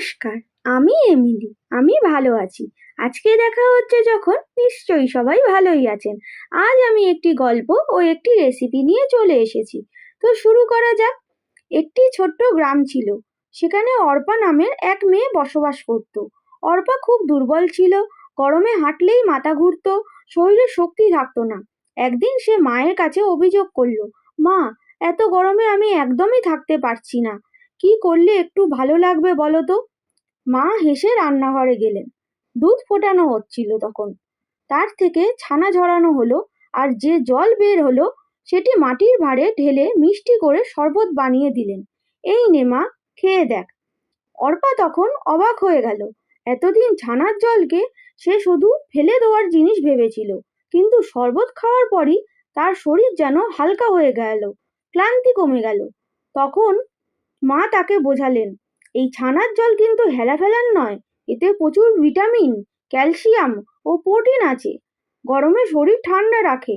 নমস্কার, আমি এমিলি, আমি ভালো আছি। আজকে দেখা হচ্ছে যখন নিশ্চয়ই সবাই ভালোই আছেন। আজ আমি একটি গল্প ও একটি রেসিপি নিয়ে চলে এসেছি। তো শুরু করা যাক। একটি ছোট্ট গ্রাম ছিল। সেখানে অর্পা নামের এক মেয়ে বসবাস করত। অর্পা খুব দুর্বল ছিল, গরমে হাঁটলেই মাথা ঘুরতো, শরীরে শক্তি থাকতো না। একদিন সে মায়ের কাছে অভিযোগ করল, মা, এত গরমে আমি একদমই থাকতে পারছি না। কি করলে একটু ভালো লাগবে বলো তো? মা হেসে রান্নাঘরে গেলেন। দুধ ফোটানো হচ্ছিল তখন। তার থেকে ছানা ঝরানো হলো আর যে জল বের হলো সেটি মাটির ভাঁড়ে ঢেলে মিষ্টি করে শরবত বানিয়ে দিলেন। এই নে মা, খেয়ে দেখ। অর্পা তখন অবাক হয়ে গেল। এতদিন ছানার জলকে সে শুধু ফেলে দেওয়ার জিনিস ভেবেছিল, কিন্তু শরবত খাওয়ার পরই তার শরীর যেন হালকা হয়ে গেল, ক্লান্তি কমে গেল। তখন মা তাকে বোঝালেন এই ছানার জল কিন্তু হেলা ফেলার নয়, এতে প্রচুর ভিটামিন, ক্যালসিয়াম ও প্রোটিন আছে। গরমে শরীর ঠান্ডা রাখে,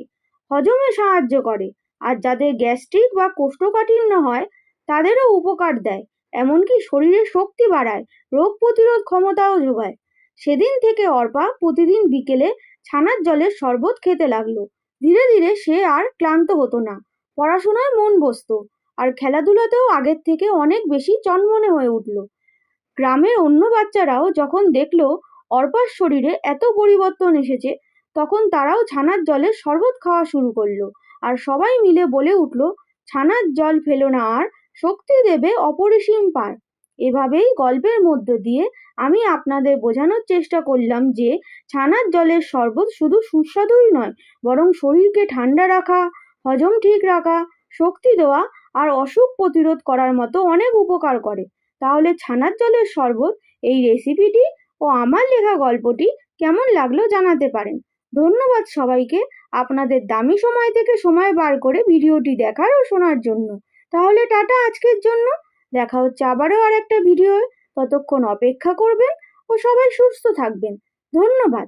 হজমে সাহায্য করে, আর যাদের গ্যাস্ট্রিক বা কোষ্ঠকাঠিন্য হয়, তাদেরও উপকার দেয়, এমনকি শরীরে শক্তি বাড়ায়, রোগ প্রতিরোধ ক্ষমতাও যোগায়। সেদিন থেকে অর্পা প্রতিদিন বিকেলে ছানার জলের শরবত খেতে লাগল। ধীরে ধীরে সে আর ক্লান্ত হতো না, পড়াশোনায় মন বসতো আর খেলাধুলাতেও আগের থেকে অনেক বেশি চনমনে হয়ে উঠল। গ্রামের অন্য বাচ্চারাও যখন দেখল অর্পার শরীরে এত পরিবর্তন এসেছে, তখন তারাও ছানার জলে শরবত খাওয়া শুরু করল আর সবাই মিলে বলে উঠল, ছানার জল ফেলো না আর, শক্তি দেবে অপরিসীম পার। এভাবেই গল্পের মধ্য দিয়ে আমি আপনাদের বোঝানোর চেষ্টা করলাম যে ছানার জলের শরবত শুধু সুস্বাদুই নয়, বরং শরীরকে ঠান্ডা রাখা, হজম ঠিক রাখা, শক্তি দেওয়া আর অসুখ প্রতিরোধ করার মতো অনেক উপকার করে। তাহলে ছানার জলের শরবত, এই রেসিপিটি ও আমার লেখা গল্পটি কেমন লাগল জানাতে পারেন। ধন্যবাদ সবাইকে আপনাদের দামি সময় থেকে সময় বার করে ভিডিওটি দেখার ও শোনার জন্য। তাহলে টাটা আজকের জন্য। দেখা হচ্ছে আবারও আর একটা ভিডিও ততক্ষণ অপেক্ষা করবেন ও সবাই সুস্থ থাকবেন। ধন্যবাদ।